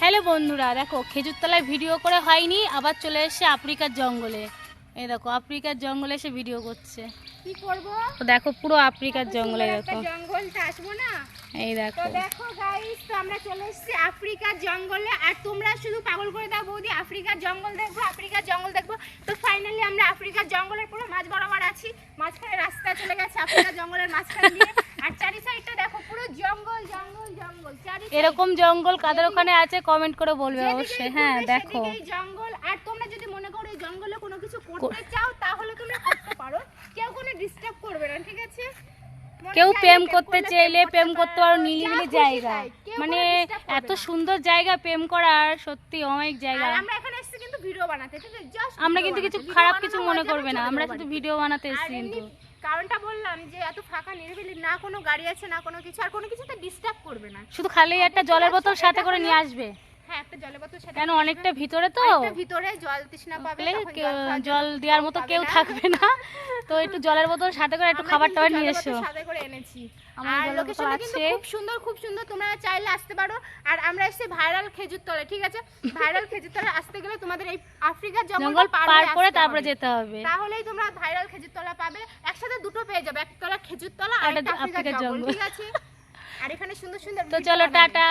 Hello বন্ধুরা দেখো খেজুর তলায় ভিডিও করে হয়নি আবার চলে এসেছে আফ্রিকার জঙ্গলে। এই দেখো আফ্রিকার জঙ্গলে এসে ভিডিও করছে। কি করব? তো দেখো পুরো আফ্রিকার জঙ্গলে দেখো। জঙ্গলটা আসব না? এই তো দেখো দেখো গাইস তো আমরা চলে এসেছি আফ্রিকার জঙ্গলে। আর তোমরা শুধু পাগল করে দাও বৌদি আফ্রিকার জঙ্গল দেখব আফ্রিকার জঙ্গল দেখব। তো ফাইনালি আমরা আফ্রিকার জঙ্গলের পুরো মাঝ বরাবর আছি। মাঝখানে রাস্তা চলে গেছে আফ্রিকার জঙ্গলের মাঝখান দিয়ে। আর চারি সাইডটা দেখো পুরো জঙ্গল জঙ্গল জঙ্গল এরকম জঙ্গল কাদের ওখানে আছে কমেন্ট করে বলবে অবশ্যই। হ্যাঁ দেখো। জঙ্গল আর তোমরা যদি মনে করো এই জঙ্গলে কোনো কিছু করতে চাও তাহলে তোমরা করতে পারো। কেউ কোনো ডিস্টার্ব করবে না ঠিক আছে? কেউ প্রেম করতে চাইলে প্রেম করতে পারো যা নিরিবিলি জায়গা। মানে এত সুন্দর জায়গা প্রেম করার সত্যি অনেক জায়গা। আমরা এখানে এসেছি কিন্তু ভিডিও বানাতে ঠিক আছে? আমরা কিন্তু কিছু খারাপ কিছু মনে করবে না আমরা শুধু ভিডিও বানাতে এসেছি কিন্তু। কারণটা বললাম যে এত ফাঁকা নিরিবিলি না কোনো গাড়ি আছে না কোনো কিছু আর কোনো কিছুতে ডিস্টার্ব করবে না। শুধু খালি একটা জলের বোতল সাথে করে নিয়ে আসবে। হ্যাঁ একটা জলের সাথে কেন অনেকটা ভিতরে তো? ভিতরে জল তৃষ্ণা পাবে জল দেওয়ার মতো কেউ থাকবে না। তো একটু জলের বোতল সাথে করে একটু খাবার টাবার নিয়ে এসো। সাথে করে এনেছি। আর লোকেশনটা কিন্তু খুব সুন্দর খুব সুন্দর। তোমরা চাইলে আসতে পারো। আর আমরা এসেছি ভাইরাল খেজুর তলে ঠিক আছে? ভাইরাল খেজুর তলে আসতে গেলে তোমাদের এই আফ্রিকার জঙ্গল জঙ্গল পার করে তারপরে যেতে হবে। তাহলেই তোমরা ভাইরাল খেজুর তলা পাবে। একসাথে দুটো পেয়ে যাবে একটা খেজুর তলা আর একটা একটা আফ্রিকার আফ্রিকার জঙ্গল জঙ্গল। ঠিক আছে? আর এখানে সুন্দর সুন্দর তো চলো টাটা।